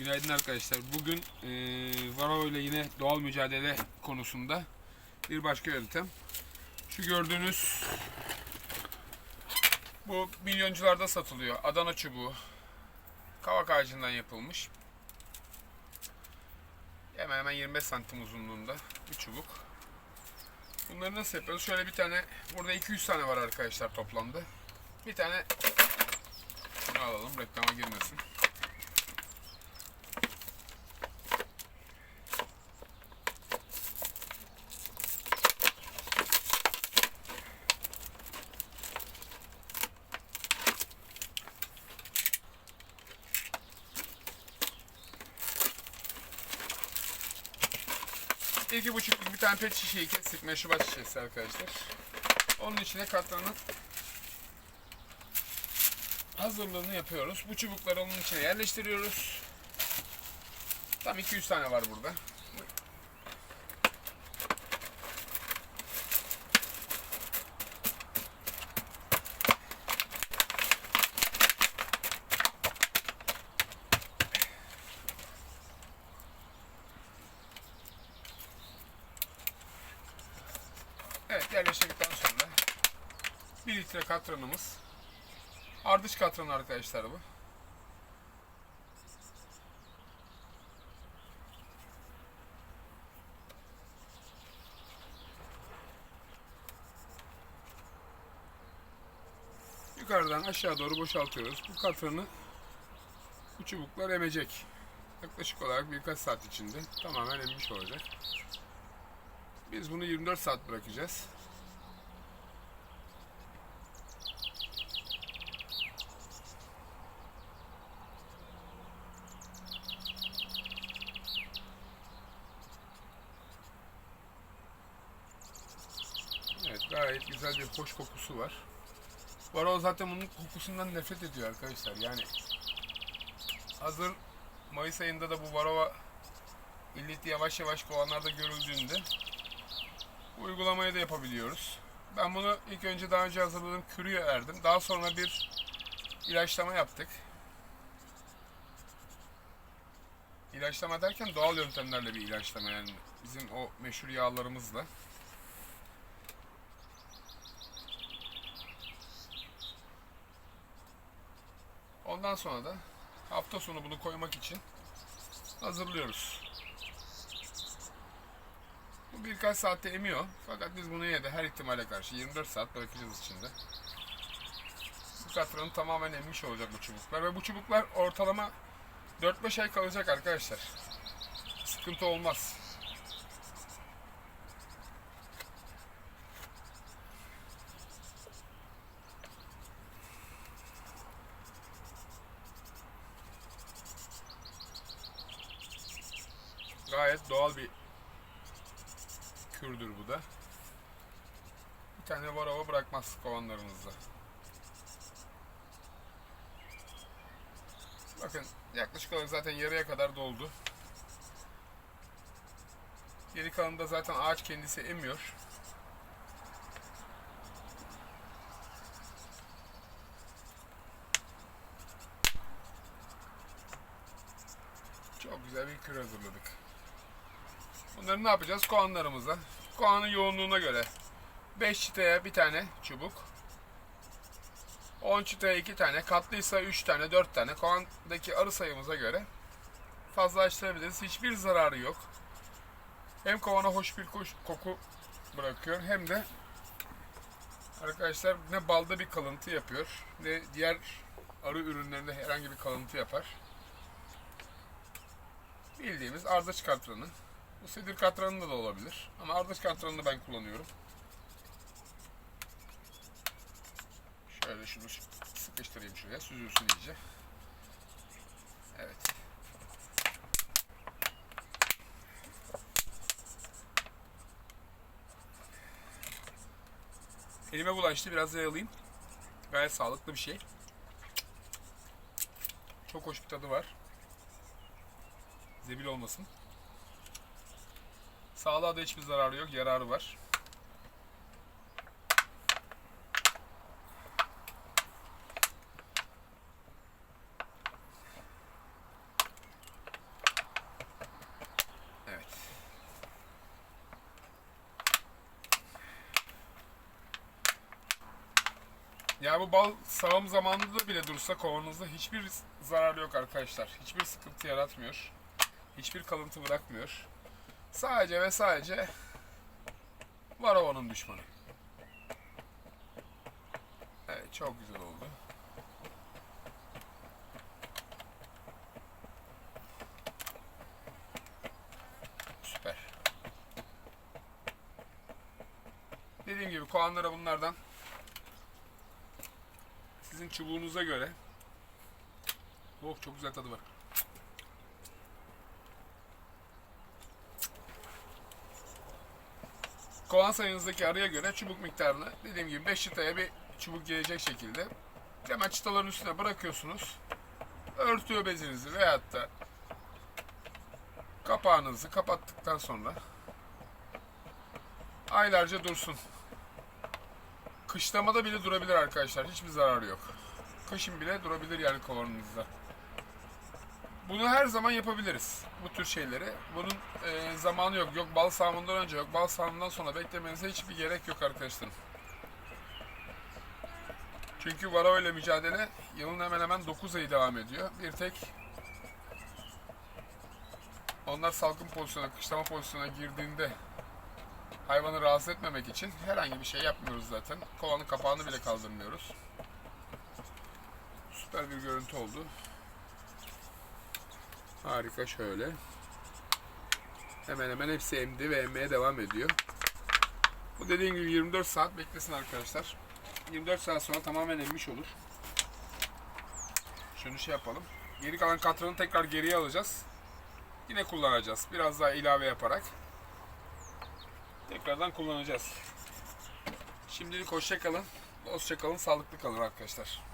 Günaydın arkadaşlar. Bugün e, Varro ile yine doğal mücadele konusunda bir başka yöntem. Şu gördüğünüz bu milyoncularda satılıyor. Adana çubuğu. Kavak ağacından yapılmış. Hemen hemen 25 santim uzunluğunda bir çubuk. Bunları nasıl yapıyoruz? Şöyle bir tane, burada 200 tane var arkadaşlar toplamda. Bir tane bunu alalım, reklama girmesin. İki buçukluk bir tane pet şişeyi kestik. Meşrubat şişesi arkadaşlar. Onun içine katranın hazırlığını yapıyoruz. Bu çubukları onun içine yerleştiriyoruz. Tam 200 tane var burada. Evet yerleştirdikten sonra 1 litre katranımız. Ardış katran arkadaşlar bu. Yukarıdan aşağı doğru boşaltıyoruz. Bu katranı bu çubuklar emecek. Yaklaşık olarak birkaç saat içinde tamamen emmiş olacak. Biz bunu 24 saat bırakacağız. Evet gayet güzel bir hoş kokusu var. Varol zaten bunun kokusundan nefret ediyor arkadaşlar. Yani hazır Mayıs ayında da bu varova illeti yavaş yavaş kovanlarda görüldüğünde uygulamayı da yapabiliyoruz. Ben bunu ilk önce daha önce hazırladığım kürüye erdim. Daha sonra bir ilaçlama yaptık. İlaçlama derken doğal yöntemlerle bir ilaçlama yani bizim o meşhur yağlarımızla. Ondan sonra da hafta sonu bunu koymak için hazırlıyoruz. Birkaç saatte emiyor. Fakat biz bunu yine de her ihtimale karşı 24 saat bırakacağız içinde. Bu katranın tamamen emmiş olacak bu çubuklar. Ve bu çubuklar ortalama 4-5 ay kalacak arkadaşlar. Sıkıntı olmaz. Gayet doğal bir kürdür bu da. Bir tane varava bırakmaz kovanlarınızda. Bakın yaklaşık olarak zaten yarıya kadar doldu. Geri kalanında zaten ağaç kendisi emiyor. Çok güzel bir kür hazırladık. Bunları ne yapacağız? Kovanlarımıza. Kovanın yoğunluğuna göre 5 çıtaya bir tane çubuk. 10 çıtaya 2 tane. Katlıysa 3 tane 4 tane. Kovandaki arı sayımıza göre fazlalaştırabiliriz. Hiçbir zararı yok. Hem kovana hoş bir koku bırakıyor hem de arkadaşlar ne balda bir kalıntı yapıyor ne diğer arı ürünlerinde herhangi bir kalıntı yapar. Bildiğimiz ardıç katranı. Bu sedir katranında da olabilir. Ama ardıç katranını ben kullanıyorum. Şöyle şunu sıkıştırayım şuraya. Süzülsün iyice. Evet. Elime bulaştı. Biraz yayalayayım. Gayet sağlıklı bir şey. Çok hoş bir tadı var. Zebil olmasın. Sağlığa da hiçbir zararı yok, yararı var. Evet. Yani bu bal sağım zamanında da bile dursa kovanızda hiçbir zararı yok arkadaşlar. Hiçbir sıkıntı yaratmıyor. Hiçbir kalıntı bırakmıyor. Sadece ve sadece Varova'nın düşmanı. Evet çok güzel oldu. Süper. Dediğim gibi kovanlara bunlardan sizin çubuğunuza göre Oh çok güzel tadı var. Kovan sayınızdaki arıya göre çubuk miktarını dediğim gibi 5 çıtaya bir çubuk gelecek şekilde hemen çıtaların üstüne bırakıyorsunuz. Örtüyor bezinizi veyahut da kapağınızı kapattıktan sonra aylarca dursun. Kışlamada bile durabilir arkadaşlar. Hiçbir zararı yok. Kışın bile durabilir yani kovanınızda. Bunu her zaman yapabiliriz. Bu tür şeyleri. Bunun e, zamanı yok. Yok bal sağımından önce yok. Bal sağımından sonra beklemenize hiçbir gerek yok arkadaşlarım. Çünkü Varroa ile mücadele yılın hemen hemen 9 ayı devam ediyor. Bir tek onlar salgın pozisyona, kışlama pozisyona girdiğinde hayvanı rahatsız etmemek için herhangi bir şey yapmıyoruz zaten. Kovanın kapağını bile kaldırmıyoruz. Süper bir görüntü oldu. Harika şöyle. Hemen hemen hepsi emdi ve emmeye devam ediyor. Bu dediğim gibi 24 saat beklesin arkadaşlar. 24 saat sonra tamamen emmiş olur. Şunu şey yapalım. Geri kalan katranı tekrar geriye alacağız. Yine kullanacağız. Biraz daha ilave yaparak. Tekrardan kullanacağız. Şimdilik hoşça kalın. Dostça kalın, sağlıklı kalın arkadaşlar.